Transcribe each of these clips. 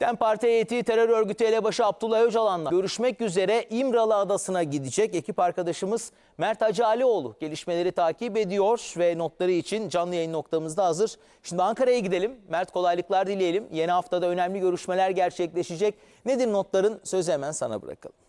DEM Parti heyeti terör örgütü elebaşı Abdullah Öcalan'la görüşmek üzere İmralı Adası'na gidecek. Ekip arkadaşımız Mert Hacı Alioğlu gelişmeleri takip ediyor ve notları için canlı yayın noktamızda hazır. Şimdi Ankara'ya gidelim. Mert kolaylıklar dileyelim. Yeni haftada önemli görüşmeler gerçekleşecek. Nedir notların? Sözü hemen sana bırakalım.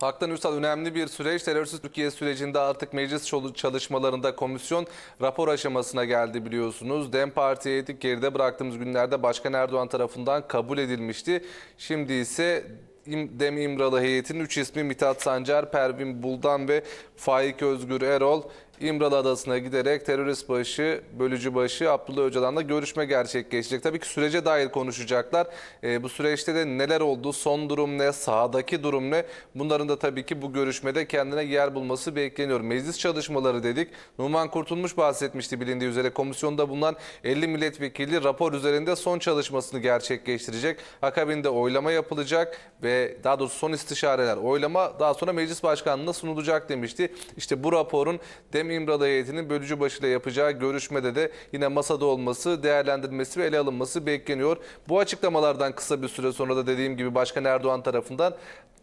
Haktan Üstad önemli bir süreç. Terörsüz Türkiye sürecinde artık meclis çalışmalarında komisyon rapor aşamasına geldi biliyorsunuz. DEM Parti heyeti geride bıraktığımız günlerde Başkan Erdoğan tarafından kabul edilmişti. Şimdi ise DEM İmralı heyetinin 3 ismi Mithat Sancar, Pervin Buldan ve Faik Özgür Erol İmralı Adası'na giderek terörist başı, bölücü başı Abdullah Öcalan'la görüşme gerçekleşecek. Tabii ki sürece dair konuşacaklar. Ee, bu süreçte de neler oldu, son durum ne, sahadaki durum ne? Bunların da tabii ki bu görüşmede kendine yer bulması bekleniyor. Meclis çalışmaları dedik. Numan Kurtulmuş bahsetmişti bilindiği üzere. Komisyonda bulunan 50 milletvekili rapor üzerinde son çalışmasını gerçekleştirecek. Akabinde oylama yapılacak ve daha doğrusu son istişareler oylama daha sonra meclis başkanlığına sunulacak demişti. İşte bu raporun Dem İmralı heyetinin bölücü başıyla yapacağı görüşmede de yine masada olması, değerlendirilmesi ve ele alınması bekleniyor. Bu açıklamalardan kısa bir süre sonra da dediğim gibi Başkan Erdoğan tarafından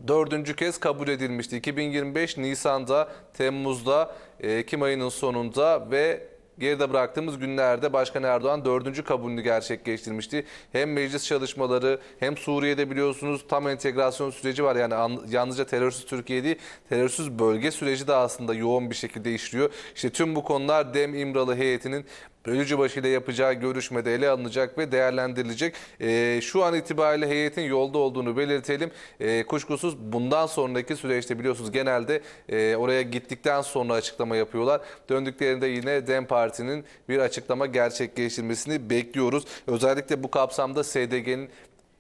dördüncü kez kabul edilmişti. 2025 Nisan'da, Temmuz'da, e, Ekim ayının sonunda ve Geride bıraktığımız günlerde Başkan Erdoğan dördüncü kabulünü gerçekleştirmişti. Hem meclis çalışmaları hem Suriye'de biliyorsunuz tam entegrasyon süreci var. Yani an- yalnızca terörsüz Türkiye değil, terörsüz bölge süreci de aslında yoğun bir şekilde işliyor. İşte tüm bu konular Dem İmralı heyetinin Bölücübaşı ile yapacağı görüşmede ele alınacak ve değerlendirilecek. Ee, şu an itibariyle heyetin yolda olduğunu belirtelim. Ee, kuşkusuz bundan sonraki süreçte biliyorsunuz genelde e, oraya gittikten sonra açıklama yapıyorlar. Döndüklerinde yine DEM Parti'nin bir açıklama gerçekleştirmesini bekliyoruz. Özellikle bu kapsamda SDG'nin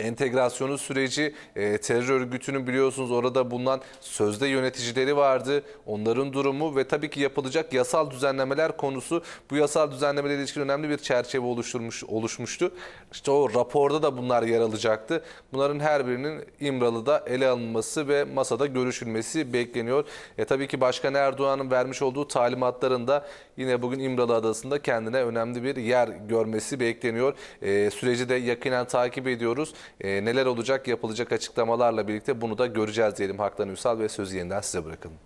entegrasyonu süreci, e, terör örgütünün biliyorsunuz orada bulunan sözde yöneticileri vardı. Onların durumu ve tabii ki yapılacak yasal düzenlemeler konusu. Bu yasal düzenlemelere ilişkin önemli bir çerçeve oluşturmuş oluşmuştu. İşte o raporda da bunlar yer alacaktı. Bunların her birinin İmralı'da ele alınması ve masada görüşülmesi bekleniyor. E, tabii ki Başkan Erdoğan'ın vermiş olduğu talimatların da yine bugün İmralı Adası'nda kendine önemli bir yer görmesi bekleniyor. E, süreci de yakinen takip ediyoruz. E, neler olacak yapılacak açıklamalarla birlikte bunu da göreceğiz diyelim Haktan Ünsal ve sözü yeniden size bırakalım.